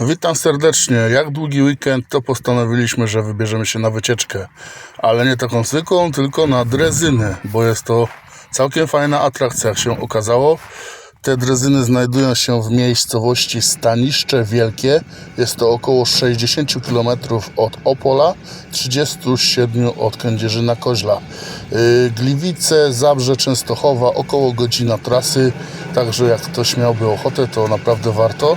Witam serdecznie. Jak długi weekend, to postanowiliśmy, że wybierzemy się na wycieczkę. Ale nie taką zwykłą, tylko na drezyny, bo jest to całkiem fajna atrakcja, jak się okazało. Te drezyny znajdują się w miejscowości Staniszcze Wielkie. Jest to około 60 km od Opola, 37 od Kędzierzyna Koźla. Yy, Gliwice, Zabrze, Częstochowa, około godzina trasy. Także jak ktoś miałby ochotę, to naprawdę warto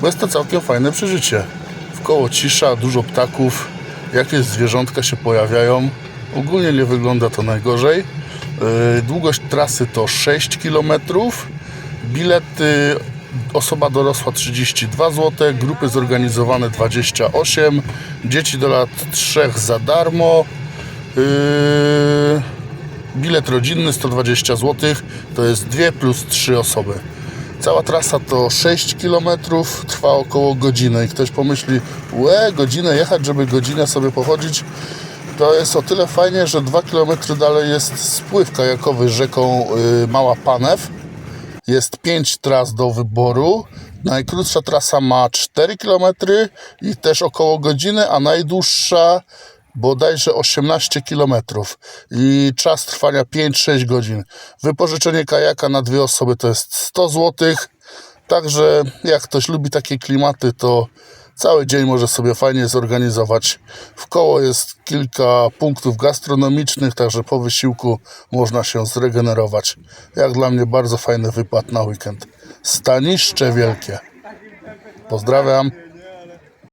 bo jest to całkiem fajne przeżycie. W koło cisza, dużo ptaków, jakieś zwierzątka się pojawiają. Ogólnie nie wygląda to najgorzej. Yy, Długość trasy to 6 km. Bilety osoba dorosła 32 zł, grupy zorganizowane 28, dzieci do lat 3 za darmo. Yy, Bilet rodzinny 120 zł, to jest 2 plus 3 osoby. Cała trasa to 6 km, trwa około godziny i ktoś pomyśli, łe, godzinę jechać, żeby godzinę sobie pochodzić. To jest o tyle fajnie, że 2 km dalej jest spływ kajakowy rzeką y, Mała Panew. Jest 5 tras do wyboru. Najkrótsza trasa ma 4 km i też około godziny, a najdłuższa bodajże 18 km i czas trwania 5-6 godzin. Wypożyczenie kajaka na dwie osoby to jest 100 zł. Także jak ktoś lubi takie klimaty, to cały dzień może sobie fajnie zorganizować. W koło jest kilka punktów gastronomicznych, także po wysiłku można się zregenerować. Jak dla mnie bardzo fajny wypad na weekend. Staniszcze Wielkie. Pozdrawiam.